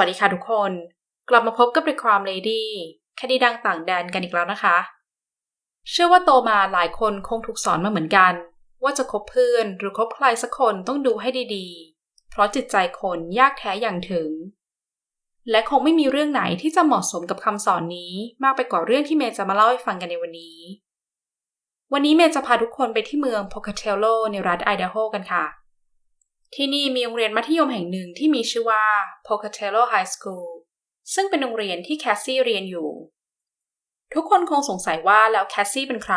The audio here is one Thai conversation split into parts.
สวัสดีค่ะทุกคน กลับมาพบกับ The Crime Lady คดีดังต่างแดนกันอีกแล้วนะคะ เชื่อว่าโตมาหลายคนคงถูกสอนมาเหมือนกัน ว่าจะคบเพื่อนหรือคบใครสักคนต้องดูให้ดีๆ เพราะจิตใจคนยากแท้อย่างถึง และคงไม่มีเรื่องไหนที่จะเหมาะสมกับคำสอนนี้มากไปกว่าเรื่องที่เมย์จะมาเล่าให้ฟังกันในวันนี้ วันนี้เมย์จะพาทุกคนไปที่เมืองโพคาเทลโลในรัฐไอดาโฮกันค่ะ ที่นี่มีโรงเรียนมัธยมแห่งหนึ่งที่มีชื่อว่า Pocatello High School ซึ่งเป็นโรงเรียนที่แคสซี่เรียนอยู่ ทุกคนคงสงสัยว่าแล้วแคสซี่เป็นใคร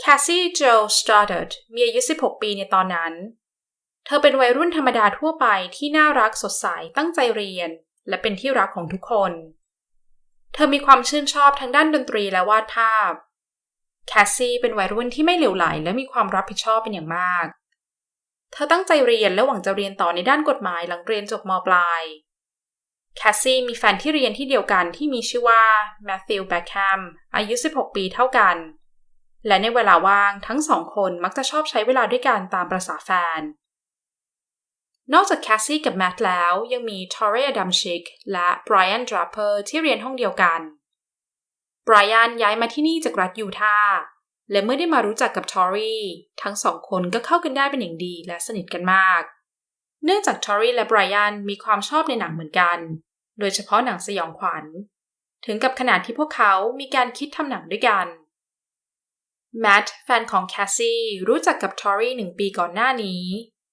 แคสซี่โจสตาร์ดมีอายุ 16 ปีในตอนนั้น เธอเป็นวัยรุ่นธรรมดาทั่วไปที่น่ารักสดใสตั้งใจเรียน และเป็นที่รักของทุกคน เธอมีความชื่นชอบทั้งด้านดนตรีและวาดภาพ แคสซี่เป็นวัยรุ่นที่ไม่เหลวไหลและมีความรับผิดชอบเป็นอย่างมาก เธอตั้งใจเรียนและหวังจะเรียนต่อในด้านกฎหมายหลังเรียนจบมปลาย แคสซี่มีแฟนที่เรียนที่เดียวกันที่มีชื่อว่าแมทธิวแบ็คแฮมอายุ 16 ปีเท่ากัน และในเวลาว่างทั้งสองคนมักจะชอบใช้เวลาด้วยกันตามประษาแฟน นอกจากแคสซี่กับแมทแล้วยังมีทอร์เรอดัมชิกและไบรอันดราเปอร์ที่เรียนห้องเดียวกันไบรอันย้ายมาที่นี่จากรัฐยูทาห์ และเมื่อได้มารู้จักกับทอรี่ทั้งสองคนก็เข้ากันได้เป็นอย่างดีและสนิทกันมาก เนื่องจากทอรี่และไบรอันมีความชอบในหนังเหมือนกัน โดยเฉพาะหนังสยองขวัญ ถึงกับขนาดที่พวกเขามีการคิดทำหนังด้วยกันแมทแฟนของแคสซี่รู้จักกับทอรี่หนึ่งปีก่อนหน้านี้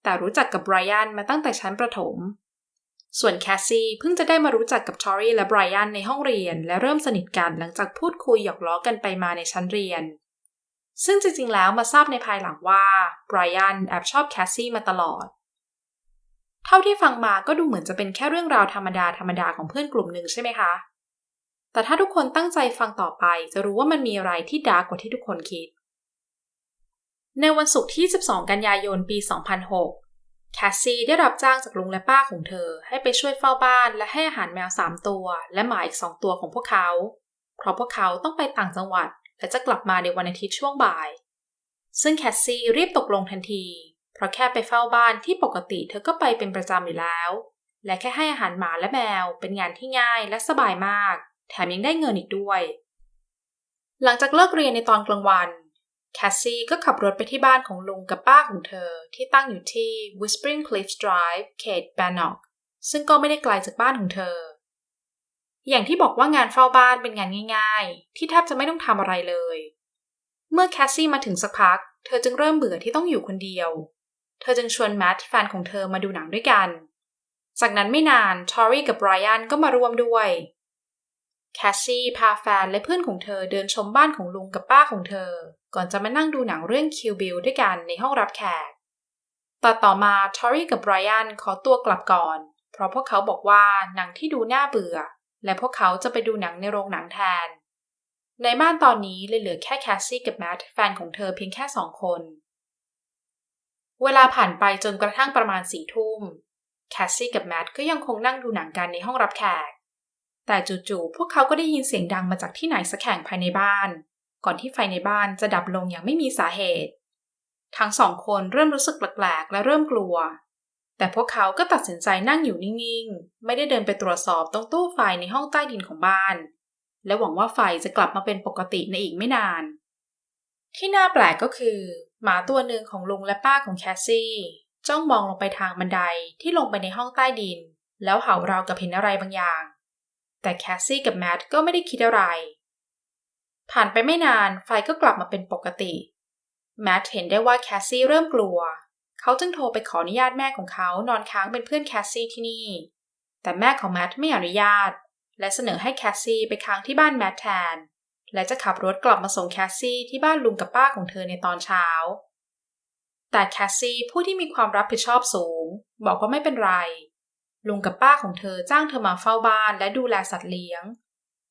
แต่รู้จักกับไบรอันมาตั้งแต่ชั้นประถม ส่วนแคสซี่เพิ่งจะได้มารู้จักกับทอร์รี่และไบรอันในห้องเรียน และเริ่มสนิทกันหลังจากพูดคุยหยอกล้อกันไปมาในชั้นเรียน ซึ่งจริงๆ แล้วมาทราบในภายหลังว่าไบรอันแอบชอบแคสซี่มาตลอด เท่าที่ฟังมาก็ดูเหมือนจะเป็นแค่เรื่องราวธรรมดาธรรมดาของเพื่อนกลุ่มหนึ่งใช่ไหมคะ แต่ถ้าทุกคนตั้งใจฟังต่อไปจะรู้ว่ามันมีอะไรที่ดาร์กกว่าที่ทุกคนคิด ในวันศุกร์ที่ 12 กันยายนปี 2006 แคสซี่ได้รับจ้างจากลุงและป้าของเธอ ให้ไปช่วยเฝ้าบ้านและให้อาหารแมว 3 ตัว และหมาอีก 2 ตัวของพวกเขา เพราะพวกเขาต้องไปต่างจังหวัด และจะกลับมาในวันอาทิตย์ช่วงบ่าย ซึ่งแคสซี่รีบตกลงทันที เพราะแค่ไปเฝ้าบ้านที่ปกติเธอก็ไปเป็นประจำอยู่แล้ว และแค่ให้อาหารหมาและแมว เป็นงานที่ง่ายและสบายมาก แถมยังได้เงินอีกด้วย หลังจากเลิกเรียนในตอนกลางวันแคสซี่ก็ขับรถไปที่บ้านของลุงกับป้าของเธอที่ตั้งอยู่ที่ Whispering Cliffs Drive เขตแบนนอกซึ่งก็ไม่ได้ไกลจากบ้านของเธอ อย่างที่บอกว่างานเฝ้าบ้านเป็นงานง่าย ๆ ที่แทบจะไม่ต้องทำอะไรเลย เมื่อแคสซี่มาถึงสักพัก เธอจึงเริ่มเบื่อที่ต้องอยู่คนเดียว เธอจึงชวนแมทแฟนของเธอมาดูหนังด้วยกัน จากนั้นไม่นานทอรี่กับไบรอันก็มาร่วมด้วยแคสซี่พาแฟนและเพื่อนของเธอเดินชมบ้านของลุงกับป้าของเธอ ก่อนจะมานั่งดูหนังเรื่องคิวบิลด้วยกันในห้องรับแขก ต่อต่อมาทอรี่กับไบรอันขอตัวกลับก่อน เพราะพวกเขาบอกว่าหนังที่ดูน่าเบื่อ และพวกเขาจะไปดูหนังในโรงหนังแทน ในบ้านตอนนี้เลยเหลือแค่แคสซี่กับแมทแฟนของเธอเพียงแค่สองคน เวลาผ่านไปจนกระทั่งประมาณสี่ทุ่ม แคสซี่กับแมทก็ยังคงนั่งดูหนังกันในห้องรับแขก แต่จู่ๆพวกเขาก็ได้ยินเสียงดังมาจากที่ไหนสักแห่งภายในบ้าน ก่อนที่ไฟในบ้านจะดับลงอย่างไม่มีสาเหตุ ทั้งสองคนเริ่มรู้สึกแปลกๆและเริ่มกลัว แต่พวกเขาก็ตัดสินใจนั่งอยู่นิ่งๆ ไม่ได้เดินไปตรวจสอบตรงตู้ไฟในห้องใต้ดินของบ้าน และหวังว่าไฟจะกลับมาเป็นปกติในอีกไม่นาน ที่น่าแปลกก็คือ หมาตัวหนึ่งของลุงและป้าของแคสซี่ จ้องมองลงไปทางบันไดที่ลงไปในห้องใต้ดิน แล้วเห่าราวกับเห็นอะไรบางอย่าง แต่แคสซี่กับแมทก็ไม่ได้คิดอะไร ผ่านไปไม่นานไฟก็กลับมาเป็นปกติแมทเห็นได้ว่าแคสซี่เริ่มกลัว เขาจึงโทรไปขออนุญาตแม่ของเขานอนค้างเป็นเพื่อนแคสซี่ที่นี่ แต่แม่ของแมทไม่อนุญาต และเสนอให้แคสซี่ไปค้างที่บ้านแมทแทน และจะขับรถกลับมาส่งแคสซี่ที่บ้านลุงกับป้าของเธอในตอนเช้า แต่แคสซี่ผู้ที่มีความรับผิดชอบสูง บอกว่าไม่เป็นไร ลุงกับป้าของเธอจ้างเธอมาเฝ้าบ้านและดูแลสัตว์เลี้ยง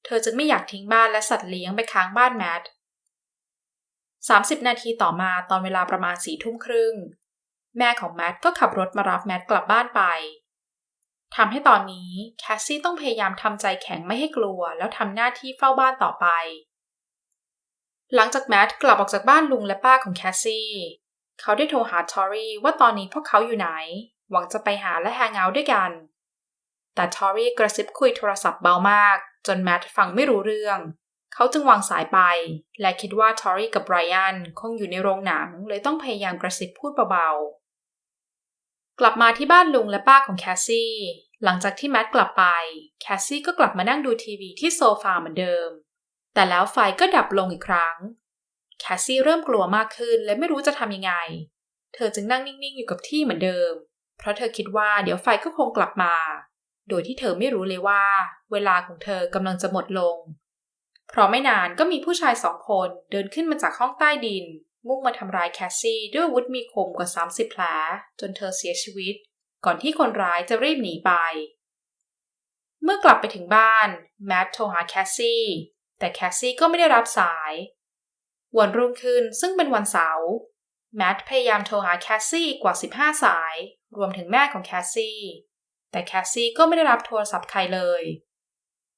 เธอจึงไม่อยากทิ้งบ้านและสัตว์เลี้ยงไปค้างบ้านแมท30 นาทีต่อมาตอนเวลาประมาณสี่ทุ่มครึ่ง แม่ของแมทก็ขับรถมารับแมทกลับบ้านไปทำให้ตอนนี้แคสซี่ต้องพยายามทำใจแข็งไม่ให้กลัว แล้วทำหน้าที่เฝ้าบ้านต่อไป หลังจากแมทกลับออกจากบ้านลุงและป้าของแคสซี่ เขาได้โทรหาทอรี่ว่าตอนนี้พวกเขาอยู่ไหน หวังจะไปหาและแฮงเอาท์ด้วยกัน แต่ทอรี่กระซิบคุยโทรศัพท์เบามาก จนแมทฟังไม่รู้เรื่อง เขาจึงวางสายไป และคิดว่าทอรี่กับไบรอันคงอยู่ในโรงหนังเลยต้องพยายามกระซิบพูดเบาๆ กลับมาที่บ้านลุงและป้าของแคสซี่ หลังจากที่แมทกลับไป แคสซี่ก็กลับมานั่งดูทีวีที่โซฟาเหมือนเดิม แต่แล้วไฟก็ดับลงอีกครั้ง แคสซี่เริ่มกลัวมากขึ้นและไม่รู้จะทำยังไง เธอจึงนั่งนิ่งๆอยู่กับที่เหมือนเดิม เพราะเธอคิดว่าเดี๋ยวไฟก็คงกลับมา โดยที่เธอไม่รู้เลยว่า เวลาของเธอกำลังจะหมดลง เพราะไม่นานก็มีผู้ชายสองคนเดินขึ้นมาจากห้องใต้ดิน มุ่งมาทำร้ายแคสซี่ด้วยวุธมีคมกว่า 30 แผลจนเธอเสียชีวิต ก่อนที่คนร้ายจะรีบหนีไป เมื่อกลับไปถึงบ้าน แมทโทรหาแคสซี่ แต่แคสซี่ก็ไม่ได้รับสาย วันรุ่งขึ้นซึ่งเป็นวันเสาร์แมทพยายามโทรหาแคสซี่กว่า 15 สาย รวมถึงแม่ของแคสซี่ แต่แคสซี่ก็ไม่ได้รับโทรศัพท์ใครเลย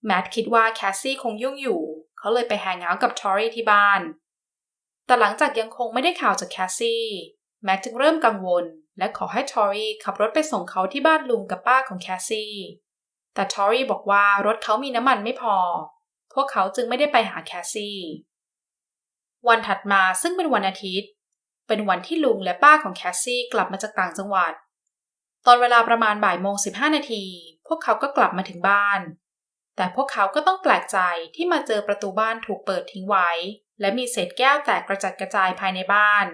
แมทคิดว่าแคสซี่คงยุ่งอยู่ เขาเลยไปแฮงเอาท์กับทอรี่ที่บ้าน แต่หลังจากยังคงไม่ได้ข่าวจากแคสซี่ แมทจึงเริ่มกังวล และขอให้ทอรี่ขับรถไปส่งเขาที่บ้านลุงกับป้าของแคสซี่ แต่ทอรี่บอกว่ารถเขามีน้ำมันไม่พอ พวกเขาจึงไม่ได้ไปหาแคสซี่ วันถัดมาซึ่งเป็นวันอาทิตย์ เป็นวันที่ลุงและป้าของแคสซี่กลับมาจากต่างจังหวัด ตอนเวลาประมาณบ่ายโมงสิบห้านาที พวกเขาก็กลับมาถึงบ้าน แต่พวกเขาก็ต้องแปลกใจที่มาเจอประตูบ้านถูกเปิดทิ้งไว้ และมีเศษแก้วแตกกระจัดกระจายภายในบ้าน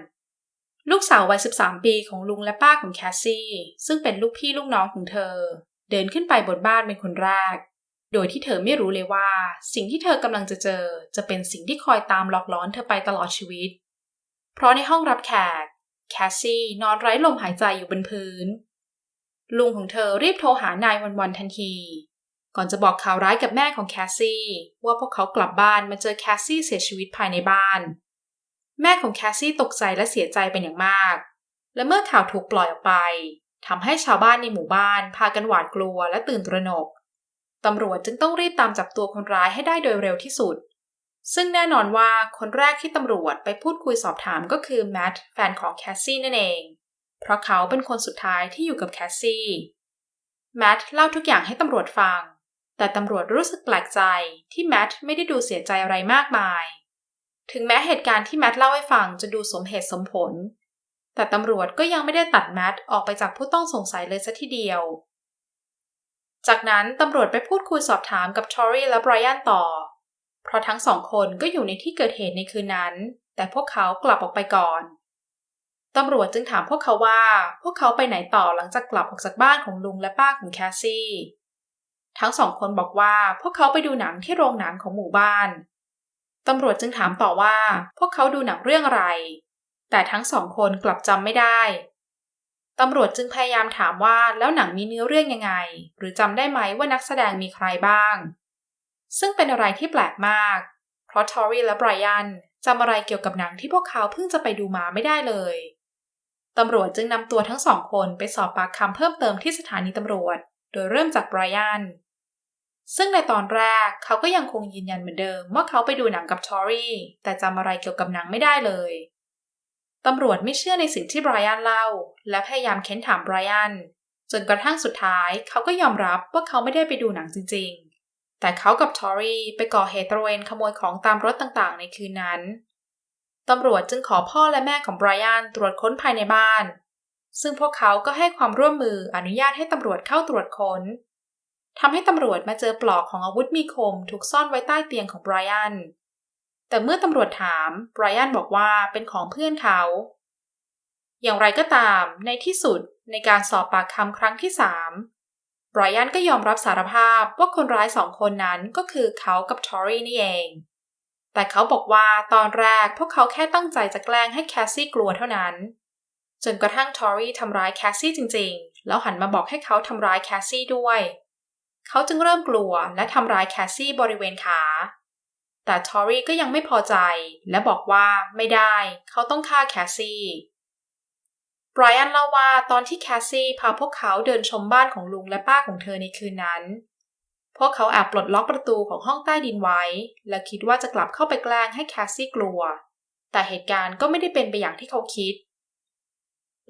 ลูกสาววัย 13 ปีของลุงและป้าของแคสซี่ ซึ่งเป็นลูกพี่ลูกน้องของเธอ เดินขึ้นไปบนบ้านเป็นคนแรก โดยที่เธอไม่รู้เลยว่า สิ่งที่เธอกำลังจะเจอจะเป็นสิ่งที่คอยตามหลอกล้อนเธอไปตลอดชีวิต เพราะในห้องรับแขกแคสซี่นอนไร้ลมหายใจอยู่บนพื้น ลุงของเธอรีบโทรหานายวันวันทันที ก่อนจะบอกข่าวร้ายกับแม่ของแคสซี่ ว่าพวกเขากลับบ้านมาเจอแคสซี่เสียชีวิตภายในบ้าน แม่ของแคสซี่ตกใจและเสียใจเป็นอย่างมาก และเมื่อข่าวถูกปล่อยออกไปทำให้ชาวบ้านในหมู่บ้าน พากันหวาดกลัวและตื่นตระหนกตำรวจจึงต้องรีบตามจับตัวคนร้ายให้ได้โดยเร็วที่สุด ซึ่งแน่นอนว่าคนแรกที่ตำรวจไปพูดคุยสอบถามก็คือแมทแฟนของแคสซี่นั่นเอง เพราะเขาเป็นคนสุดท้ายที่อยู่กับแคสซี่ แมทเล่าทุกอย่างให้ตำรวจฟัง แต่ตำรวจรู้สึกแปลกใจที่แมทไม่ได้ดูเสียใจอะไรมากมาย ถึงแม้เหตุการณ์ที่แมทเล่าให้ฟังจะดูสมเหตุสมผล แต่ตำรวจก็ยังไม่ได้ตัดแมทออกไปจากผู้ต้องสงสัยเลยสัทีเดียว จากนั้นตำรวจไปพูดคุยสอบถามกับทอรี่และไบรอันต่อ เพราะทั้งสองคนก็อยู่ในที่เกิดเหตุในคืนนั้น แต่พวกเขากลับออกไปก่อนตำรวจจึงถามพวกเขาว่า พวกเขาไปไหนต่อหลังจากกลับออกจากบ้านของลุงและป้าของแคสซี่ ทั้งสองคนบอกว่าพวกเขาไปดูหนังที่โรงหนังของหมู่บ้าน ตำรวจจึงถามต่อว่าพวกเขาดูหนังเรื่องอะไร แต่ทั้งสองคนกลับจำไม่ได้ ตำรวจจึงพยายามถามว่าแล้วหนังมีเนื้อเรื่องยังไง หรือจำได้ไหมว่านักแสดงมีใครบ้าง ซึ่งเป็นอะไรที่แปลกมาก เพราะทอรี่และไบรอันจำอะไรเกี่ยวกับหนังที่พวกเขาเพิ่งจะไปดูมาไม่ได้เลย ตำรวจจึงนำตัวทั้งสองคนไปสอบปากคำเพิ่มเติมที่สถานีตำรวจ โดยเริ่มจากไบรอัน ซึ่งในตอนแรกเขาก็ยังคงยืนยันเหมือนเดิมว่าเขาไปดูหนังกับทอรี่แต่จำอะไรเกี่ยวกับหนังไม่ได้เลยตำรวจไม่เชื่อในสิ่งที่ไบรอันเล่า และพยายามเค้นถามไบรอันจนกระทั่งสุดท้ายเขาก็ยอมรับว่าเขาไม่ได้ไปดูหนังจริง ๆ แต่เขากับทอรี่ไปก่อเหตุตระเวนขโมยของตามรถต่างๆ ในคืนนั้น ตำรวจจึงขอพ่อและแม่ของไบรอันตรวจค้นภายในบ้าน ซึ่งพวกเขาก็ให้ความร่วมมืออนุญาตให้ตำรวจเข้าตรวจค้น ทำให้ตำรวจมาเจอปลอกของอาวุธมีคมถูกซ่อนไว้ใต้เตียงของไบรอัน แต่เมื่อตำรวจถามไบรอันบอกว่าเป็นของเพื่อนเขา อย่างไรก็ตามในที่สุดในการสอบปากคำครั้งที่สามไบรอันก็ยอมรับสารภาพว่าคนร้ายสองคนนั้นก็คือเขากับทอรี่นี่เอง แต่เขาบอกว่าตอนแรกพวกเขาแค่ตั้งใจจะแกล้งให้แคสซี่กลัวเท่านั้น จนกระทั่งทอรี่ทำร้ายแคสซี่จริงๆ แล้วหันมาบอกให้เขาทำร้ายแคสซี่ด้วย เขาจึงเริ่มกลัวและทำร้ายแคสซี่บริเวณขา แต่ทอรี่ก็ยังไม่พอใจและบอกว่าไม่ได้เขาต้องฆ่าแคสซี่ไบรอันเล่าว่าตอนที่แคสซี่พาพวกเขาเดินชมบ้านของลุงและป้าของเธอในคืนนั้น พวกเขาแอบปลดล็อกประตูของห้องใต้ดินไว้ และคิดว่าจะกลับเข้าไปแกล้งให้แคสซี่กลัว แต่เหตุการณ์ก็ไม่ได้เป็นไปอย่างที่เขาคิด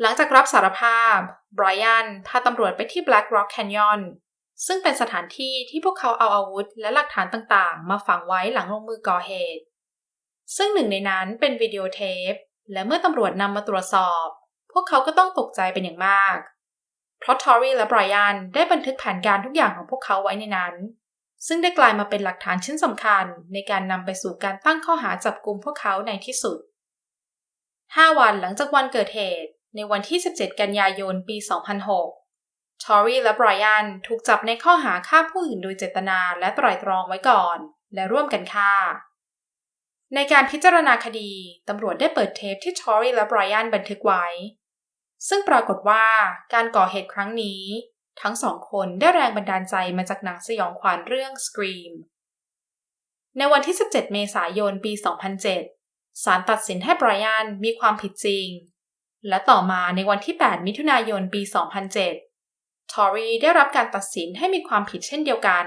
หลังจากรับสารภาพไบรอันพาตำรวจไปที่ Black Rock Canyon ซึ่งเป็นสถานที่ที่พวกเขาเอาอาวุธและหลักฐานต่างๆ มาฝังไว้หลังลงมือก่อเหตุ ซึ่งหนึ่งในนั้นเป็นวิดีโอเทป และเมื่อตำรวจนำมาตรวจสอบ พวกเขาก็ต้องตกใจเป็นอย่างมาก เพราะทอรี่และไบรอันได้บันทึกแผนการทุกอย่างของพวกเขาไว้ในนั้น ซึ่งได้กลายมาเป็นหลักฐานชิ้นสำคัญในการนำไปสู่การตั้งข้อหาจับกลุ่มพวกเขาในที่สุด 5 วันหลังจากวันเกิดเหตุ ในวันที่ 17 กันยายน ปี 2006 ทอรี่และไบรอันถูกจับในข้อหาฆ่าผู้อื่นโดยเจตนาและไตร่ตรองไว้ก่อน และร่วมกันฆ่า ในการพิจารณาคดี ตำรวจได้เปิดเทปที่ทอรี่และไบรอันบันทึกไว้ ซึ่งปรากฏว่าการก่อเหตุครั้งนี้ ทั้งสองคนได้แรงบันดาลใจมาจากหนังสยองขวัญเรื่อง Scream ในวันที่ 17 เมษายน ปี 2007 ศาลตัดสินให้ไบรอันมีความผิดจริง และต่อมาในวันที่ 8 มิถุนายน ปี 2007 ทอรีได้รับการตัดสินให้มีความผิดเช่นเดียวกัน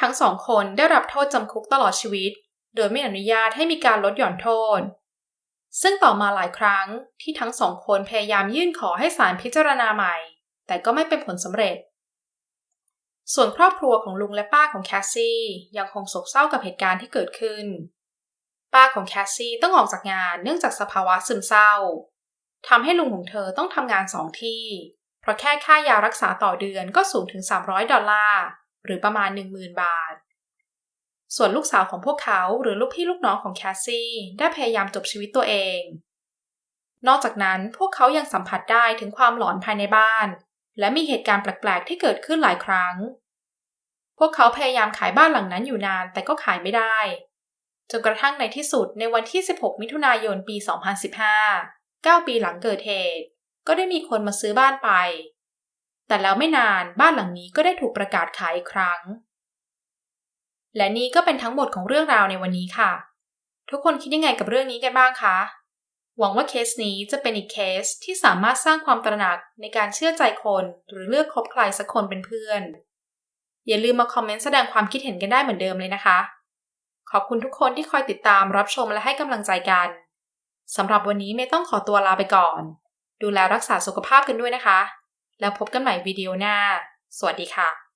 ทั้งสองคนได้รับโทษจำคุกตลอดชีวิต โดยไม่อนุญาตให้มีการลดหย่อนโทษ ซึ่งต่อมาหลายครั้งที่ทั้งสองคนพยายามยื่นขอให้ศาลพิจารณาใหม่ แต่ก็ไม่เป็นผลสำเร็จ ส่วนครอบครัวของลุงและป้าของแคสซี่ยังคงโศกเศร้ากับเหตุการณ์ที่เกิดขึ้น ป้าของแคสซี่ต้องออกจากงานเนื่องจากสภาวะซึมเศร้าทำให้ลุงของเธอต้องทำงานสองที่ ราะแค่ค่ายารักษาต่อเดือนก็สูงถึง 300 ดอลลาร์ หรือประมาณ 10,000 บาท ส่วนลูกสาวของพวกเขาหรือลูกพี่ลูกน้องของแคสซี่ได้พยายามจบชีวิตตัวเอง นอกจากนั้นพวกเขายังสัมผัสได้ถึงความหลอนภายในบ้าน และมีเหตุการณ์แปลก ๆ ที่เกิดขึ้นหลายครั้ง พวกเขาพยายามขายบ้านหลังนั้นอยู่นานแต่ก็ขายไม่ได้ จนกระทั่งในที่สุดในวันที่ 16 มิถุนายน ปี 2015 9 ปีหลังเกิดเหตุ ก็ได้มีคนมาซื้อบ้านไป แต่แล้วไม่นานบ้านหลังนี้ก็ได้ถูกประกาศขายอีกครั้ง และนี่ก็เป็นทั้งหมดของเรื่องราวในวันนี้ค่ะ ทุกคนคิดยังไงกับเรื่องนี้กันบ้างคะ หวังว่าเคสนี้จะเป็นอีกเคสที่สามารถสร้างความตระหนักในการเชื่อใจคนหรือเลือกคบใครสักคนเป็นเพื่อน อย่าลืมมาคอมเมนต์แสดงความคิดเห็นกันได้เหมือนเดิมเลยนะคะ ขอบคุณทุกคนที่คอยติดตามรับชมและให้กำลังใจกันสำหรับวันนี้เมย์ต้องขอตัวลาไปก่อน ดูแลรักษาสุขภาพกันด้วยนะคะ แล้วพบกันใหม่วิดีโอหน้า สวัสดีค่ะ